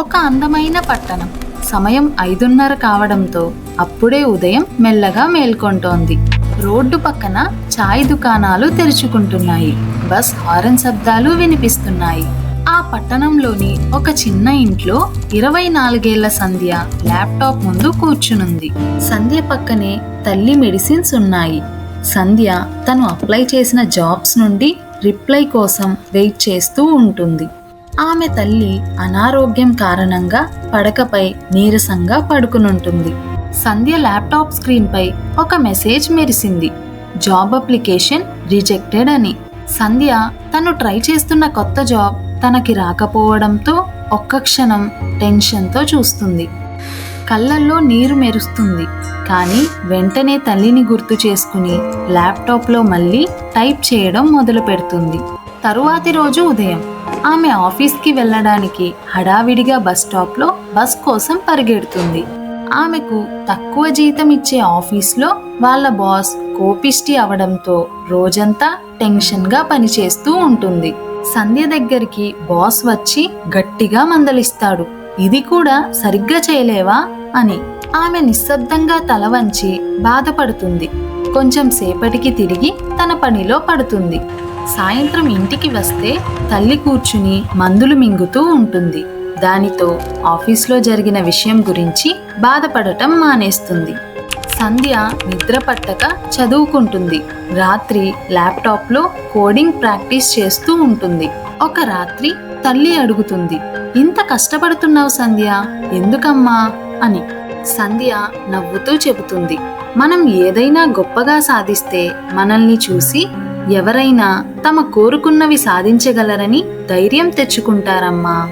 ఒక అందమైన పట్టణం. సమయం ఐదున్నర కావడంతో అప్పుడే ఉదయం మెల్లగా మేల్కొంటోంది. రోడ్డు పక్కన చాయ్ దుకాణాలు తెరుచుకుంటున్నాయి. బస్ హారన్ శబ్దాలు వినిపిస్తున్నాయి. ఆ పట్టణంలోని ఒక చిన్న ఇంట్లో ఇరవై నాలుగేళ్ళ సంధ్య ల్యాప్టాప్ ముందు కూర్చునుంది. సంధ్య పక్కనే తల్లి మెడిసిన్స్ ఉన్నాయి. సంధ్య తను అప్లై చేసిన జాబ్స్ నుండి రిప్లై కోసం వెయిట్ చేస్తూ ఉంటుంది. ఆమె తల్లి అనారోగ్యం కారణంగా పడకపై నీరసంగా పడుకునుంటుంది. సంధ్య ల్యాప్టాప్ స్క్రీన్పై ఒక మెసేజ్ మెరిసింది. జాబ్ అప్లికేషన్ రిజెక్టెడ్ అని. సంధ్య తను ట్రై చేస్తున్న కొత్త జాబ్ తనకి రాకపోవడంతో ఒక్క క్షణం టెన్షన్తో చూస్తుంది. కళ్ళల్లో నీరు మెరుస్తుంది. కానీ వెంటనే తల్లిని గుర్తు చేసుకుని ల్యాప్టాప్లో మళ్ళీ టైప్ చేయడం మొదలు పెడుతుంది తరువాతి రోజు ఉదయం ఆమె ఆఫీస్కి వెళ్ళడానికి హడావిడిగా బస్ స్టాప్లో బస్ కోసం పరిగెడుతుంది. ఆమెకు తక్కువ జీతం ఇచ్చే ఆఫీస్లో వాళ్ళ బాస్ కోపిష్టి అవడంతో రోజంతా టెన్షన్గా పనిచేస్తూ ఉంటుంది. సంధ్య దగ్గరికి బాస్ వచ్చి గట్టిగా మందలిస్తాడు. ఇది కూడా సరిగ్గా చేయలేవా అని ఆమె నిశ్శబ్దంగా తల వంచి బాధపడుతుంది. కొంచెం సేపటికి తిరిగి తన పనిలో పడుతుంది. సాయంత్రం ఇంటికి వస్తే తల్లి కూర్చుని మందులు మింగుతూ ఉంటుంది. దానితో ఆఫీస్లో జరిగిన విషయం గురించి బాధపడటం మానేస్తుంది. సంధ్య నిద్ర పట్టక చదువుకుంటుంది. రాత్రి ల్యాప్టాప్లో కోడింగ్ ప్రాక్టీస్ చేస్తూ ఉంటుంది. ఒక రాత్రి తల్లి అడుగుతుంది ఇంత కష్టపడుతున్నావు సంధ్య? ఎందుకమ్మా? అని. సంధ్య నవ్వుతూ చెబుతుంది మనం ఏదైనా గొప్పగా సాధిస్తే మనల్ని చూసి ఎవరైనా తమ కోరుకున్నవి సాధించగలరని ధైర్యం తెచ్చుకుంటారమ్మా.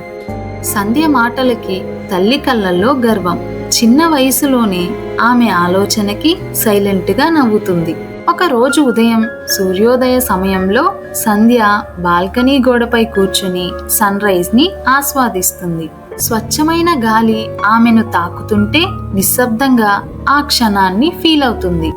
సంధ్య మాటలకి తల్లి కళ్ళల్లో గర్వం. చిన్న వయసులోనే ఆమె ఆలోచనకి సైలెంట్గా నవ్వుతుంది. ఒకరోజు ఉదయం సూర్యోదయ సమయంలో సంధ్య బాల్కనీ గోడపై కూర్చుని సన్ రైజ్ని ఆస్వాదిస్తుంది. స్వచ్ఛమైన గాలి ఆమెను తాకుతుంటే నిశ్శబ్దంగా ఆ క్షణాన్ని ఫీల్ అవుతుంది.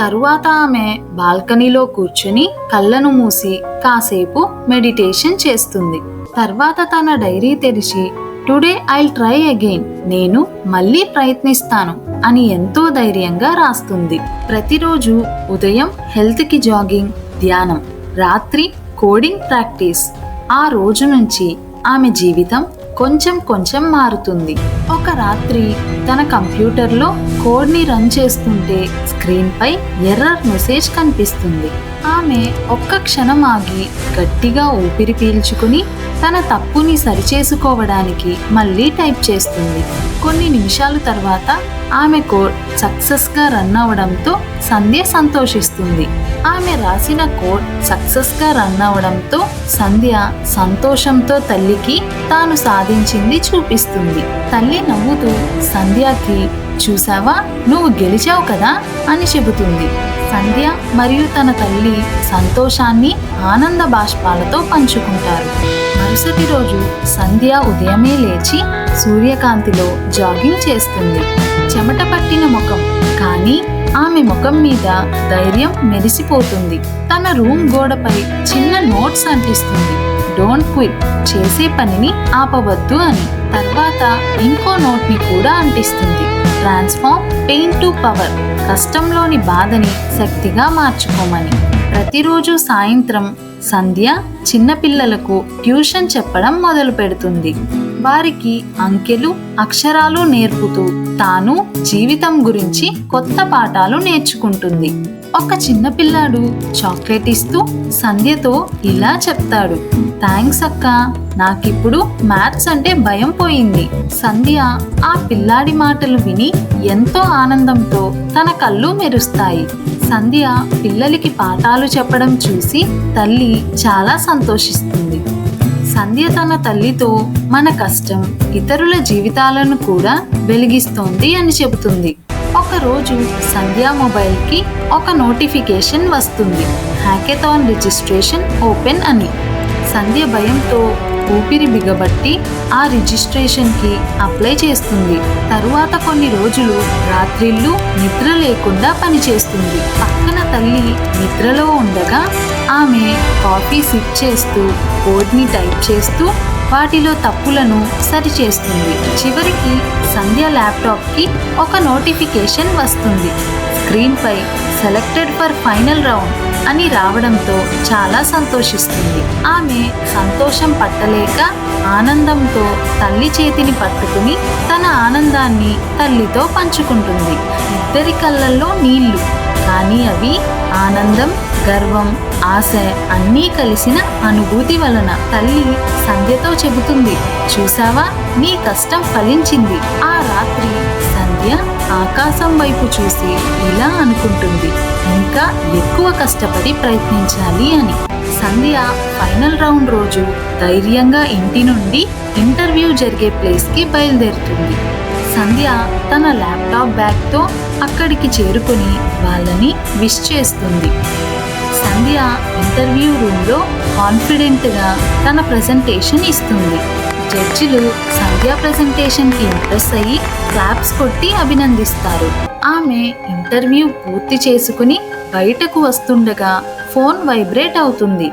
తరువాత ఆమె బాల్కనీలో కూర్చుని కళ్ళను మూసి కాసేపు మెడిటేషన్ చేస్తుంది. తర్వాత తన డైరీ తెరిచి టుడే ఐల్ ట్రై అగైన్ నేను మళ్ళీ ప్రయత్నిస్తాను అని ఎంతో ధైర్యంగా రాస్తుంది. ప్రతిరోజు ఉదయం హెల్త్కి జాగింగ్ ధ్యానం రాత్రి కోడింగ్ ప్రాక్టీస్ ఆ రోజు నుంచి ఆమె జీవితం కొంచెం కొంచెం మారుతుంది. ఒక రాత్రి తన కంప్యూటర్లో కోడ్ని రన్ చేస్తుంటే స్క్రీన్పై ఎర్రర్ మెసేజ్ కనిపిస్తుంది. ఆమె ఒక్క క్షణం ఆగి గట్టిగా ఊపిరి పీల్చుకుని తన తప్పుని సరిచేసుకోవడానికి మళ్ళీ టైప్ చేస్తుంది. కొన్ని నిమిషాలు తర్వాత ఆమె కోడ్ సక్సెస్గా రన్ అవడంతో సంధ్య సంతోషిస్తుంది. ఆమె రాసిన కోడ్ సక్సెస్గా రన్ అవడంతో సంధ్య సంతోషంతో తల్లికి తాను సాధించింది చూపిస్తుంది. తల్లి నవ్వుతూ సంధ్యకి చూసావా? నువ్వు గెలిచావు కదా? అని చెబుతుంది. సంధ్య మరియు తన తల్లి సంతోషాన్ని ఆనంద బాష్పాలతో పంచుకుంటారు. మరుసటి రోజు సంధ్య ఉదయమే లేచి సూర్యకాంతిలో జాగింగ్ చేస్తుంది. చెమట పట్టిన ముఖం కానీ ఆమె ముఖం మీద ధైర్యం మెరిసిపోతుంది. తన రూమ్ గోడపై చిన్న నోట్స్ అంటిస్తుంది డోంట్ క్విట్ చేసే పనిని ఆపవద్దు అని. తర్వాత ఇంకో నోట్ని కూడా అంటిస్తుంది. ట్రాన్స్ఫార్మ్ పెయిన్ టు పవర్ కష్టంలోని బాధని శక్తిగా మార్చుకోమని. ప్రతిరోజు సాయంత్రం సంధ్య చిన్నపిల్లలకు ట్యూషన్ చెప్పడం మొదలు పెడుతుంది. వారికి అంకెలు అక్షరాలు నేర్పుతూ తాను జీవితం గురించి కొత్త పాఠాలు నేర్చుకుంటుంది. ఒక చిన్న పిల్లాడు చాక్లెట్ ఇస్తూ సంధ్యతో ఇలా చెప్తాడు. థ్యాంక్స్ అక్క. నాకిప్పుడు మ్యాథ్స్ అంటే భయం పోయింది. సంధ్య ఆ పిల్లాడి మాటలు విని ఎంతో ఆనందంతో తన కళ్ళు మెరుస్తాయి. సంధ్య పిల్లలకి పాఠాలు చెప్పడం చూసి తల్లి చాలా సంతోషిస్తుంది. సంధ్య తన తల్లితో మన కష్టం ఇతరుల జీవితాలను కూడా వెలిగిస్తోంది అని చెబుతుంది. ఒకరోజు సంధ్య మొబైల్కి ఒక నోటిఫికేషన్ వస్తుంది. హ్యాకెథాన్ రిజిస్ట్రేషన్ ఓపెన్ అని. సంధ్య భయంతో ఊపిరి బిగబట్టి ఆ రిజిస్ట్రేషన్కి అప్లై చేస్తుంది. తరువాత కొన్ని రోజులు రాత్రిళ్ళు నిద్ర లేకుండా పనిచేస్తుంది. పక్కన తల్లి నిద్రలో ఉండగా ఆమె కాఫీ సిప్ చేస్తూ కోడ్ని టైప్ చేస్తూ వాటిలో తప్పులను సరిచేస్తుంది. చివరికి సంధ్య ల్యాప్టాప్కి ఒక నోటిఫికేషన్ వస్తుంది. స్క్రీన్పై సెలెక్టెడ్ ఫర్ ఫైనల్ రౌండ్ అని రావడంతో చాలా సంతోషిస్తుంది. ఆమె సంతోషం పట్టలేక ఆనందంతో తల్లి చేతిని పట్టుకుని తన ఆనందాన్ని తల్లితో పంచుకుంటుంది. ఇద్దరి కళ్ళల్లో నీళ్ళు కానీ అవి ఆనందం గర్వం ఆశ అన్నీ కలిసిన అనుభూతి వలన తల్లి సంధ్యతో చెబుతుంది. చూసావా? నీ కష్టం ఫలించింది. ఆ రాత్రి సంధ్య ఆకాశం వైపు చూసి ఇలా అనుకుంటుంది. ఇంకా ఎక్కువ కష్టపడి ప్రయత్నించాలి అని. సంధ్య ఫైనల్ రౌండ్ రోజు ధైర్యంగా ఇంటి నుండి ఇంటర్వ్యూ జరిగే ప్లేస్కి బయలుదేరుతుంది. సంధ్య తన ల్యాప్టాప్ బ్యాగ్తో అక్కడికి చేరుకొని వాళ్ళని విష్ చేస్తుంది. సంధ్య ఇంటర్వ్యూ రూమ్లో కాన్ఫిడెంట్గా తన ప్రజెంటేషన్ ఇస్తుంది. జడ్జిలు సంధ్య ప్రజెంటేషన్కి ఇంప్రెస్ అయ్యి క్లాప్స్ కొట్టి అభినందిస్తారు. ఆమె ఇంటర్వ్యూ పూర్తి చేసుకుని బయటకు వస్తుండగా ఫోన్ వైబ్రేట్ అవుతుంది.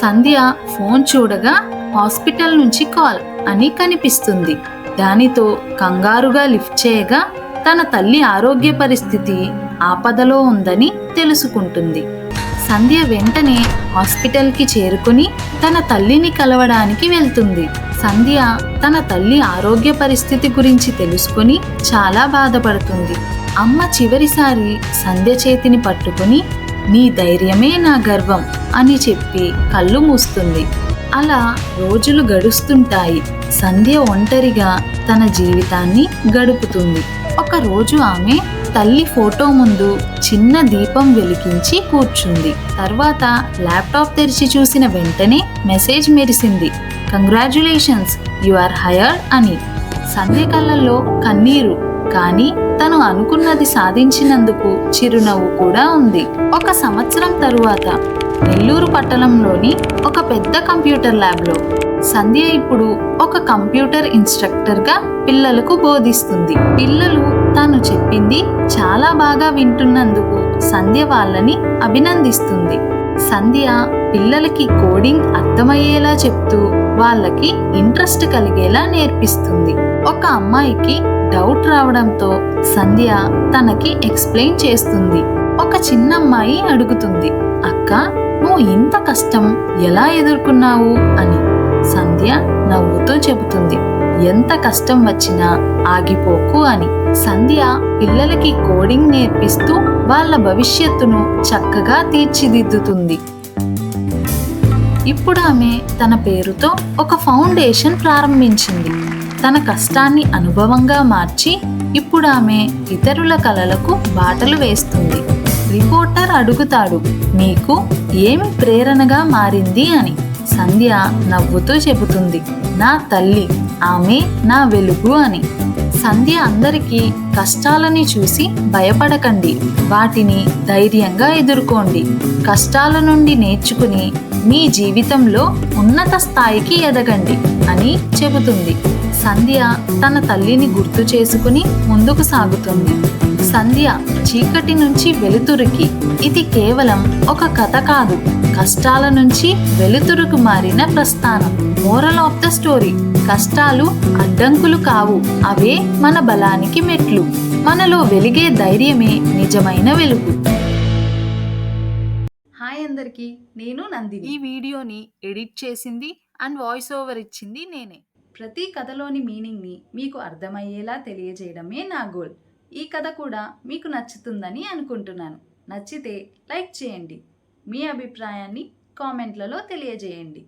సంధ్య ఫోన్ చూడగా హాస్పిటల్ నుంచి కాల్ అని కనిపిస్తుంది. దానితో కంగారుగా లిఫ్ట్ చేయగా తన తల్లి ఆరోగ్య పరిస్థితి ఆపదలో ఉందని తెలుసుకుంటుంది. సంధ్య వెంటనే హాస్పిటల్కి చేరుకుని తన తల్లిని కలవడానికి వెళ్తుంది. సంధ్య తన తల్లి ఆరోగ్య పరిస్థితి గురించి తెలుసుకుని చాలా బాధపడుతుంది. అమ్మ చివరిసారి సంధ్య చేతిని పట్టుకుని నీ ధైర్యమే నా గర్వం అని చెప్పి కళ్ళు మూస్తుంది. అలా రోజులు గడుస్తుంటాయి. సంధ్య ఒంటరిగా తన జీవితాన్ని గడుపుతుంది. ఒక రోజు ఆమె తల్లి ఫోటో ముందు చిన్న దీపం వెలిగించి కూర్చుంది. తర్వాత ల్యాప్టాప్ తెరిచి చూసిన వెంటనే మెసేజ్ మెరిసింది. కంగ్రాచులేషన్స్ యు ఆర్ హయర్డ్ అని సంధ్య కళ్ళల్లో కన్నీరు కానీ తను అనుకున్నది సాధించినందుకు చిరునవ్వు కూడా ఉంది. ఒక సంవత్సరం తరువాత నెల్లూరు పట్టణంలోని ఒక పెద్ద కంప్యూటర్ ల్యాబ్లో సంధ్య ఇప్పుడు ఒక కంప్యూటర్ ఇన్స్ట్రక్టర్గా పిల్లలకు బోధిస్తుంది. పిల్లలు తాను చెప్పింది చాలా బాగా వింటున్నందుకు సంధ్య వాళ్ళని అభినందిస్తుంది. సంధ్య పిల్లలకి కోడింగ్ అర్థమయ్యేలా చెప్తూ వాళ్ళకి ఇంట్రెస్ట్ కలిగేలా నేర్పిస్తుంది. ఒక అమ్మాయికి డౌట్ రావడంతో సంధ్య తనకి ఎక్స్ప్లెయిన్ చేస్తుంది. ఒక చిన్న అమ్మాయి అడుగుతుంది అక్క నువ్వు ఇంత కష్టం ఎలా ఎదుర్కొన్నావు? అని. సంధ్య నవ్వుతో చెబుతుంది ఎంత కష్టం వచ్చినా ఆగిపోకు అని. సంధ్య పిల్లలకి కోడింగ్ నేర్పిస్తూ వాళ్ళ భవిష్యత్తును చక్కగా తీర్చిదిద్దుతుంది. ఇప్పుడు ఆమె తన పేరుతో ఒక ఫౌండేషన్ ప్రారంభించింది. తన కష్టాన్ని అనుభవంగా మార్చి ఇప్పుడు ఆమె ఇతరుల కలలకు బాటలు వేస్తుంది. రిపోర్టర్ అడుగుతాడు నీకు ఏమి ప్రేరణగా మారింది అని? సంధ్య నవ్వుతూ చెబుతుంది నా తల్లి ఆమె నా వెలుగు అని. సంధ్య అందరికీ కష్టాలని చూసి భయపడకండి వాటిని ధైర్యంగా ఎదుర్కోండి. కష్టాల నుండి నేర్చుకుని మీ జీవితంలో ఉన్నత స్థాయికి ఎదగండి అని చెబుతుంది. సంధ్య తన తల్లిని గుర్తు చేసుకుని ముందుకు సాగుతుంది. సంధ్య చీకటి నుంచి వెలుతురుకి ఇది కేవలం ఒక కథ కాదు. కష్టాల నుంచి వెలుతురుకు మారిన ప్రస్థానం. మోరల్ ఆఫ్ ద స్టోరీ కష్టాలు అడ్డంకులు కావు. అవే మన బలానికి మెట్లు. మనలో వెలిగే ధైర్యమే నిజమైన వెలుగు. అందరికీ నేను నందిని. ఈ వీడియోని ఎడిట్ చేసింది అండ్ వాయిస్ ఓవర్ ఇచ్చింది నేనే. ప్రతి కథలోని మీనింగ్ని మీకు అర్థమయ్యేలా తెలియజేయడమే నా గోల్. ఈ కథ కూడా మీకు నచ్చుతుందని అనుకుంటున్నాను. నచ్చితే లైక్ చేయండి. మీ అభిప్రాయాన్ని కామెంట్లలో తెలియజేయండి.